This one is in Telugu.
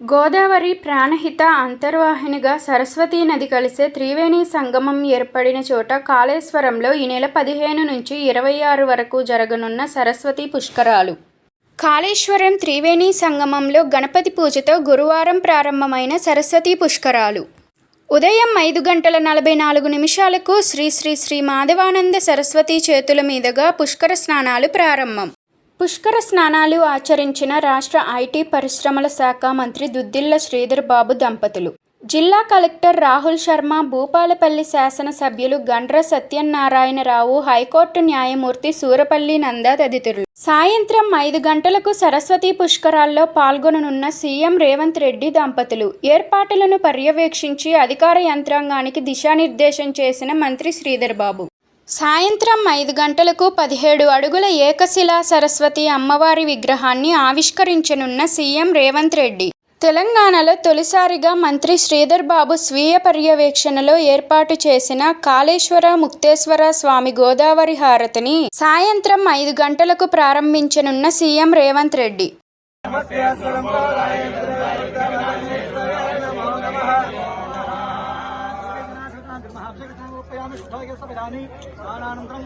గోదావరి ప్రాణహిత అంతర్వాహినిగా సరస్వతీ నది కలిసే త్రివేణి సంగమం ఏర్పడిన చోట కాళేశ్వరంలో ఈ నెల పదిహేను నుంచి ఇరవై ఆరు వరకు జరగనున్న సరస్వతీ పుష్కరాలు. కాళేశ్వరం త్రివేణి సంగమంలో గణపతి పూజతో గురువారం ప్రారంభమైన సరస్వతి పుష్కరాలు. ఉదయం ఐదు గంటల నలభై నాలుగు నిమిషాలకు శ్రీ శ్రీ శ్రీ మాధవానంద సరస్వతి చేతుల మీదుగా పుష్కర స్నానాలు ప్రారంభం. పుష్కర స్నానాలు ఆచరించిన రాష్ట్ర ఐటీ పరిశ్రమల శాఖ మంత్రి దుద్దిల్ల శ్రీధర్ బాబు దంపతులు. జిల్లా కలెక్టర్ రాహుల్ శర్మ భూపాలపల్లి శాసనసభ్యులు గండ్ర సత్యనారాయణరావు హైకోర్టు న్యాయమూర్తి సూరపల్లి నంద తదితరులు. సాయంత్రం ఐదు గంటలకు సరస్వతి పుష్కరాల్లో పాల్గొననున్న సీఎం రేవంత్ రెడ్డి దంపతులు. ఏర్పాట్లను పర్యవేక్షించి అధికార యంత్రాంగానికి దిశానిర్దేశం చేసిన మంత్రి శ్రీధర్ బాబు సాయంత్రం ఐదు గంటలకు పదిహేడు అడుగుల ఏకశిలా సరస్వతి అమ్మవారి విగ్రహాన్ని ఆవిష్కరించనున్న సీఎం రేవంత్ రెడ్డి. తెలంగాణలో తొలిసారిగా మంత్రి శ్రీధర్ బాబు స్వీయ పర్యవేక్షణలో ఏర్పాటు చేసిన కాళేశ్వర ముక్తేశ్వర స్వామి గోదావరి హారతిని సాయంత్రం ఐదు గంటలకు ప్రారంభించనున్న సీఎం రేవంత్ రెడ్డి. మహాభిషేకం ఉపయామి శుభాగ సవిధాని స్నానానంతరం